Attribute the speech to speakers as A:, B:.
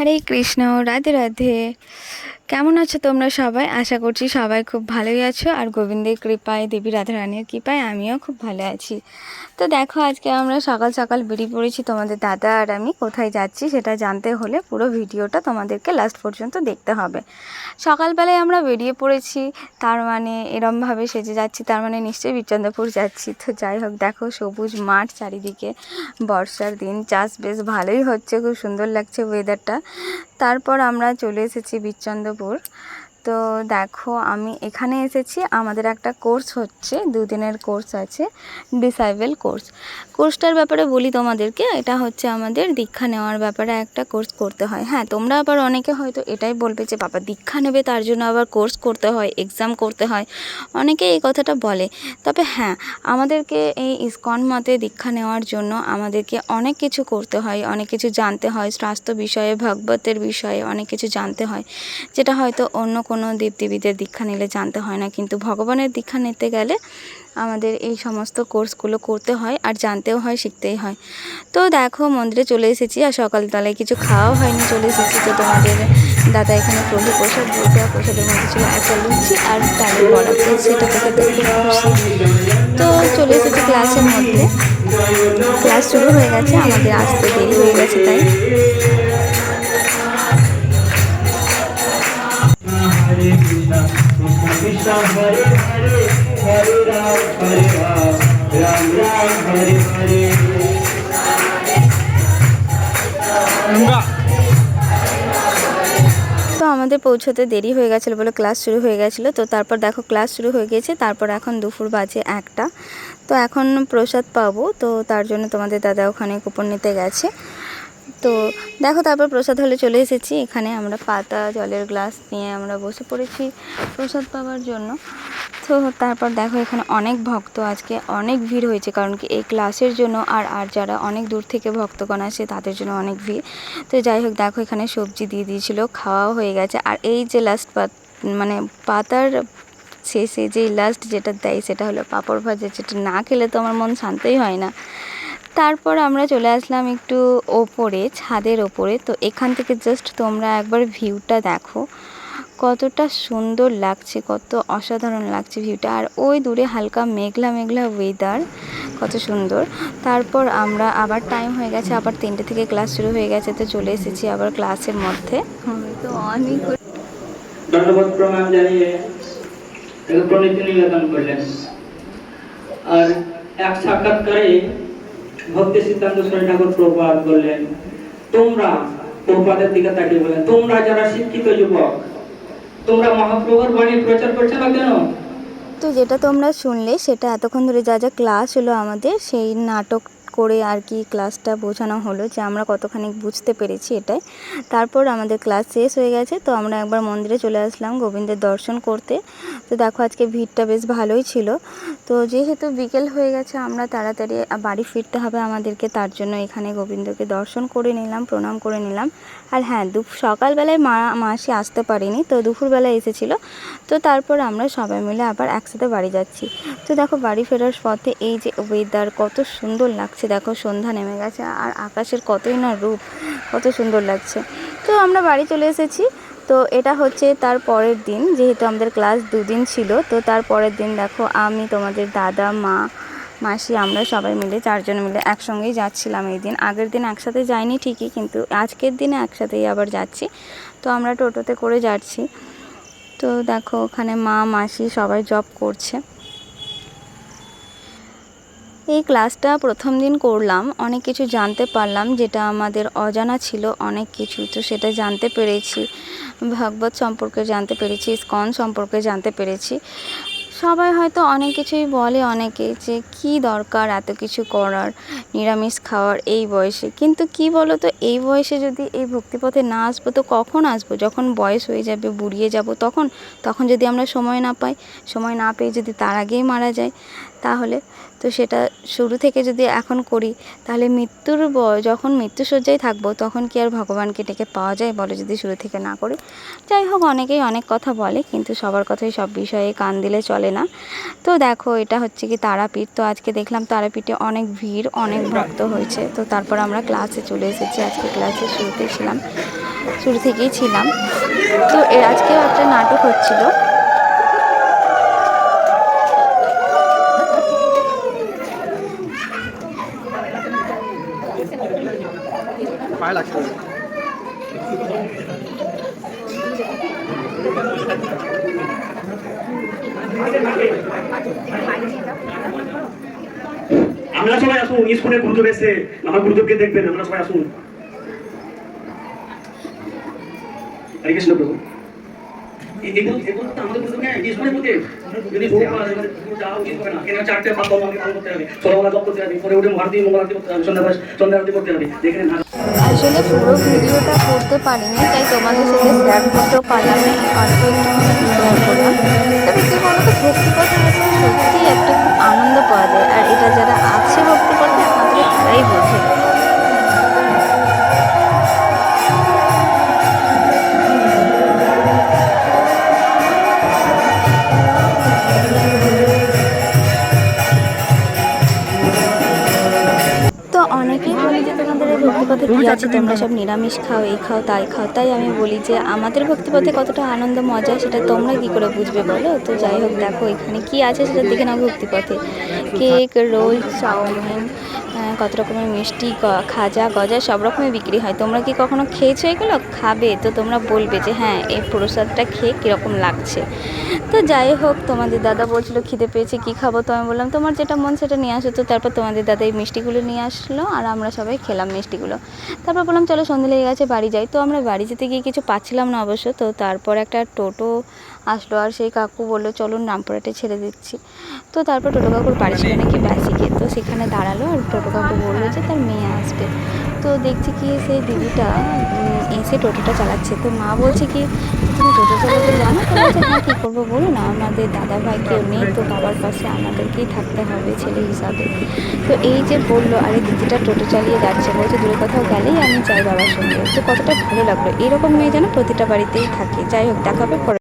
A: হরে কৃষ্ণ রাধে রাধে। কেমন আছো তোমরা সবাই? আশা করছি সবাই খুব ভালোই আছো। আর গোবিন্দের কৃপায়, দেবী রাধা রানীর কৃপায় আমিও খুব ভালো আছি। তো দেখো, আজকে আমরা সকাল সকাল বেরিয়ে পড়েছি তোমাদের দাদা আর আমি। কোথায় যাচ্ছি সেটা জানতে হলে পুরো ভিডিওটা তোমাদেরকে লাস্ট পর্যন্ত দেখতে হবে। সকালবেলায় আমরা বেরিয়ে পড়েছি, তার মানে এরমভাবে সেজে যাচ্ছি, তার মানে নিশ্চয়ই বিচন্দ্রপুর যাচ্ছি। তো যাই হোক, দেখো, সবুজ মাঠ চারিদিকে, বর্ষার দিন, চাষ বেশ ভালোই হচ্ছে, খুব সুন্দর লাগছে ওয়েদারটা তারপর আমরা চলে এসেছি বিচন্দ্রপুর তো দেখো, আমি এখানে এসেছি। আমাদের একটা কোর্স হচ্ছে, দুদিনের কোর্স আছে ডিসাইবেল কোর্স কোর্সটার ব্যাপারে বলি তোমাদেরকে, এটা হচ্ছে আমাদের দীক্ষা নেওয়ার ব্যাপারে একটা কোর্স করতে হয়। হ্যাঁ তোমরা আবার অনেকে হয়তো এটাই বলবে যে, বাবা, দীক্ষা নেবে, তার জন্য আবার কোর্স করতে হয় এক্সাম করতে হয়। অনেকে এই কথাটা বলে। তবে হ্যাঁ আমাদেরকে এই ইস্কন মতে দীক্ষা নেওয়ার জন্য আমাদেরকে অনেক কিছু করতে হয়, অনেক কিছু জানতে হয়। স্বাস্থ্য বিষয়ে, ভাগবতের বিষয়ে অনেক কিছু জানতে হয়, যেটা হয়তো অন্য কোনো দেবদেবীদের দীক্ষা নিলে জানতে হয় না, কিন্তু ভগবানের দীক্ষা নিতে গেলে আমাদের এই সমস্ত কোর্সগুলো করতে হয় আর জানতেও হয়, শিখতেই হয়। তো দেখো, মন্দিরে চলে এসেছি আর সকালবেলায় কিছু খাওয়াও হয়নি, চলে এসেছি। তো তোমাদের দাদা এখানে প্রভু প্রসাদ আর প্রসাদের মধ্যে ছিল একটা লুচি আর ডালের বড়া। তো সেটা খুশি। তো চলে এসেছি ক্লাসের মধ্যে। ক্লাস শুরু হয়ে গেছে, আমাদের আসতে দেরি হয়ে গেছে তাই।
B: Hare Krishna, Krishna Krishna, Hare Hare, Hare Ram, Hare Ram, Ram Ram, Hare Hare.
A: তো আমাদের পৌঁছতে দেরি হয়ে গেছিল বলে ক্লাস শুরু হয়ে গেছিল তো তারপর দেখো ক্লাস শুরু হয়ে গেছে তারপর এখন দুপুর বাজে একটা। তো এখন প্রসাদ পাবো তো তার জন্য তোমাদের দাদা ওখানে কুপন নিতে গেছে। তো দেখো তারপর প্রসাদ হলে চলে এসেছি। এখানে আমরা পাতা, জলের গ্লাস নিয়ে আমরা বসে পড়েছি প্রসাদ পাওয়ার জন্য। তো তারপর দেখো এখানে অনেক ভক্ত, আজকে অনেক ভিড় হয়েছে কারণ কি এই ক্লাসের জন্য আর আর যারা অনেক দূর থেকে ভক্তগণ আসে তাদের জন্য অনেক ভিড়। তো যাই হোক, দেখো এখানে সবজি দিয়ে দিয়েছিল, খাওয়াও হয়ে গেছে। আর এই যে লাস্ট পাত মানে পাতার শেষে যেই লাস্ট যেটা দেয় সেটা হলো পাঁপড় ভাজা, যেটা না খেলে তো আমার মন শান্তই হয় না। তারপর আমরা চলে আসলাম একটু ওপরে, ছাদের ওপরে। তো এখান থেকে জাস্ট তোমরা একবার ভিউটা দেখো। কতটা সুন্দর লাগছে, কত অসাধারণ লাগছে ভিউটা। আর ওই দূরে হালকা মেঘলা মেঘলা ওয়েদার কত সুন্দর। তারপর আমরা আবার টাইম হয়ে গেছে, আবার তিনটে থেকে ক্লাস শুরু হয়ে গেছে, তো চলে এসেছি আবার ক্লাসের মধ্যে। তো অনেক
B: দণ্ডবোধ প্রণাম জানিয়ে নিবেদন করলেন। আর এক সাক্ষাৎকারে ভক্তি সিদ্ধান্ত শরীর ঠাকুর প্রভাত বললেন, তোমরা প্রভাতের দিকে তাকিয়ে বললেন, তোমরা যারা শিক্ষিত যুবক, তোমরা মহাপ্রভুর বাণী প্রচার করছ না কেন?
A: তো যেটা তোমরা শুনলে, সেটা এতক্ষণ ধরে যা যা ক্লাস হলো আমাদের, সেই নাটক করে আর কি ক্লাসটা বোঝানো হলো যে আমরা কতখানি বুঝতে পেরেছি এটাই। তারপর আমাদের ক্লাস শেষ হয়ে গেছে, তো আমরা একবার মন্দিরে চলে আসলাম গোবিন্দের দর্শন করতে। তো দেখো আজকে ভিড়টা বেশ ভালোই ছিল। তো যেহেতু বিকেল হয়ে গেছে, আমরা তাড়াতাড়ি বাড়ি ফিরতে হবে আমাদেরকে, তার জন্য এখানে গোবিন্দকে দর্শন করে নিলাম, প্রণাম করে নিলাম। আর হ্যাঁ দু সকালবেলায় মা, মাসি আসতে পারিনি, তো দুপুরবেলায় এসেছিল। তো তারপর আমরা সবাই মিলে আবার একসাথে বাড়ি যাচ্ছি। তো দেখো বাড়ি ফেরার পথে এই যে ওয়েদার কত সুন্দর লাগছে দেখো সন্ধ্যা নেমে গেছে আর আকাশের কতই না রূপ, কত সুন্দর লাগছে। তো আমরা বাড়ি চলে এসেছি। তো এটা হচ্ছে তার পরের দিন, যেহেতু আমাদের ক্লাস দুদিন ছিল, তো তার পরের দিন দেখো আমি, তোমাদের দাদা, মা, মাসি, আমরা সবাই মিলে, চারজন মিলে একসঙ্গেই যাচ্ছিলাম এই দিন। আগের দিন একসাথে যাইনি ঠিকই, কিন্তু আজকের দিনে একসাথেই আবার যাচ্ছি। তো আমরা টোটোতে করে যাচ্ছি। তো দেখো ওখানে মা, মাসি সবাই জব করছে। এই ক্লাসটা প্রথম দিন করলাম, অনেক কিছু জানতে পারলাম, যেটা আমাদের অজানা ছিল অনেক কিছু, তো সেটা জানতে পেরেছি, ভাগবত সম্পর্কে জানতে পেরেছি স্কন সম্পর্কে জানতে পেরেছি। সবাই হয়তো অনেক কিছুই বলে অনেকে যে কি দরকার এত কিছু করার, নিরামিষ খাওয়ার এই বয়সে, কিন্তু কি বলো তো এই বয়সে যদি এই ভক্তিপথে না আসব, তো কখন আসব? যখন বয়স হয়ে যাবে, বুড়িয়ে যাব তখন? তখন যদি আমরা সময় না পাই, সময় না পেয়ে যদি তার আগেই মারা যায় তাহলে? তো সেটা শুরু থেকে যদি এখন করি, তাহলে মৃত্যুর যখন মৃত্যুসজ্জায় থাকব, তখন কি আর ভগবানকে ডেকে পাওয়া যায়? বলো যদি শুরু থেকে না করি। যাই হোক, অনেকেই অনেক কথা বলে, কিন্তু সবার কথাই সব বিষয়ে কান দিলে চলে না। তো দেখো, এটা হচ্ছে কি তারাপীঠ। তো আজকে দেখলাম তারাপীঠে অনেক ভিড়, অনেক ভক্ত হয়েছে। তো তারপর আমরা ক্লাসে চলে এসেছি। আজকে ক্লাসে শুরুতেই ছিলাম, শুরু থেকেই ছিলাম। তো আজকেও একটা নাটক হচ্ছিল।
C: আমরা সবাই আসুন স্কুলের গুরুদেব এসে আমার গুরুদেবকে দেখবেন, আমরা সবাই আসুন। হরে কৃষ্ণ প্রভু।
A: আসলে পুরো ভিডিওটা করতে পারিনি, তাই তোমাদের সাথে শেয়ার করতেও পারলাম অল্প একটু আনন্দ পাওয়া যায়, আর এটা যারা আছে ভক্তিপথে, আমাদের তারাই বলে যে তোমাদের এই ভক্তিপথে কী আছে তোমরা সব নিরামিষ খাও এই খাও তাই খাও। তাই আমি বলি যে আমাদের ভক্তিপথে কতটা আনন্দ মজা সেটা তোমরা কী করে বুঝবে বলো? তো যাই হোক দেখো এখানে কী আছে সেটা দেখে নাও ভক্তিপথে। কেক রোল চাউমিন কত রকমের মিষ্টি খাজা গজা সব রকমের বিক্রি হয়। তোমরা কি কখনো খেয়েছো এগুলো? খাবে তো তোমরা বলবে যে হ্যাঁ এই প্রসাদটা খেয়ে কীরকম লাগছে। তো যাই হোক তোমাদের দাদা বলছিল খিদে পেয়েছে কী খাব? তো আমি বললাম তোমার যেটা মন সেটা নিয়ে আসো। তো তারপর তোমাদের দাদা এই মিষ্টিগুলো নিয়ে আসলো আর আমরা সবাই খেলাম মিষ্টিগুলো। তারপর বললাম চলো সন্ধে লেগে গেছে বাড়ি যাই। তো আমরা বাড়ি যেতে গিয়ে কিছু পাচ্ছিলাম না অবশ্য। তো তারপর একটা টোটো আসলো আর সেই কাকু বলল চলুন রামপুরহাটে ছেড়ে দিচ্ছি। তো তারপর টোটো কাকুর বাড়ি ছিল নাকি ব্যাসিকে তো সেখানে দাঁড়াল আর টোটো কাকু বলল যে তার মেয়ে আসবে। তো দেখছি কি সেই দিদিটা এসে টোটোটা চালাচ্ছে। তো মা বলছে কি, তুমি টোটো চালাতে জানো তো বলছে হ্যাঁ কী করব বলো না? আমাদের দাদা ভাই কেউ নেই, তো বাবার পাশে আমাদেরকেই থাকতে হবে ছেলে হিসাবে। তো এই যে বলল, আরে দিদিটা টোটো চালিয়ে যাচ্ছে। বলছে দূরে কোথাও গেলেই আমি যাই বাবার সঙ্গে। তো কতটা ভালো লাগল। এরকম মেয়ে যেন প্রতিটা বাড়িতেই থাকে। যাই হোক, দেখা হবে পরে।